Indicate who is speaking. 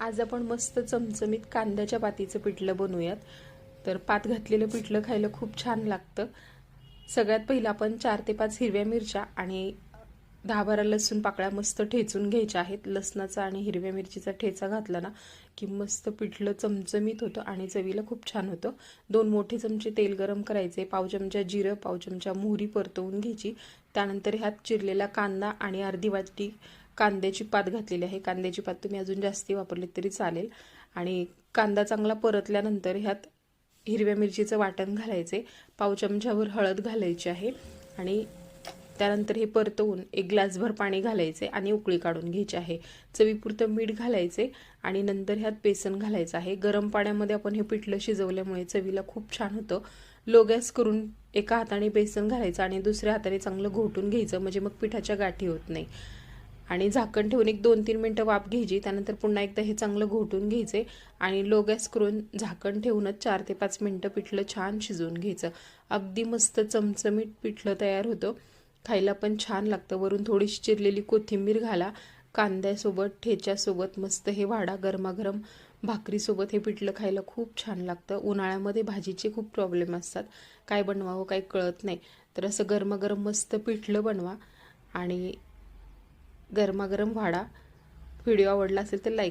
Speaker 1: आज आपण मस्त चमचमीत कांद्याच्या पातीचं पिठलं बनवूयात. तर पात घातलेलं पिठलं खायला खूप छान लागतं. सगळ्यात पहिलं आपण चार ते पाच हिरव्या मिरच्या आणि दहा बारा लसूण पाकळ्या मस्त ठेचून घ्यायच्या आहेत. लसणाचा आणि हिरव्या मिरचीचा ठेचा घातला ना की मस्त पिठलं चमचमीत होतं आणि चवीला खूप छान होतं. दोन मोठे चमचे तेल गरम करायचे. पाव चमचा जिरं पाव चमचा मोहरी परतवून घ्यायची. त्यानंतर ह्यात चिरलेला कांदा आणि अर्धी वाटी कांद्याची पात घातलेली आहे. कांद्याची पात तुम्ही अजून जास्ती वापरली तरी चालेल. आणि कांदा चांगला परतल्यानंतर ह्यात हिरव्या मिरचीचं वाटण घालायचे. पाव चमच्यावर हळद घालायची आहे. आणि त्यानंतर हे परतवून एक ग्लासभर पाणी घालायचे आणि उकळी काढून घ्यायची आहे. चवीपुरतं मीठ घालायचे आणि नंतर ह्यात बेसन घालायचं आहे. गरम पाण्यामध्ये आपण हे पिठलं शिजवल्यामुळे चवीला खूप छान होतं. लो गॅस करून एका हाताने बेसन घालायचं आणि दुसऱ्या हाताने चांगलं घोटून घ्यायचं. म्हणजे मग पिठाच्या गाठी होत नाही. आणि झाकण ठेवून एक दोन तीन मिनटं वाफ घ्यायची. त्यानंतर पुन्हा एकदा हे चांगलं घोटून घ्यायचे आणि लो गॅस करून झाकण ठेवूनच चार ते पाच मिनटं पिठलं छान शिजवून घ्यायचं. अगदी मस्त चमचमीत पिठलं तयार होतं. खायला पण छान लागतं. वरून थोडीशी चिरलेली कोथिंबीर घाला. कांद्यासोबत ठेच्यासोबत मस्त हे वाडा गरमागरम भाकरीसोबत हे पिठलं खायला खूप छान लागतं. उन्हाळ्यामध्ये भाजीचे खूप प्रॉब्लेम असतात. काय बनवावं काही कळत नाही. तर असं गरमागरम मस्त पिठलं बनवा आणि गरमागरम वाढा व्हिडिओ आवडला असेल तर लाईक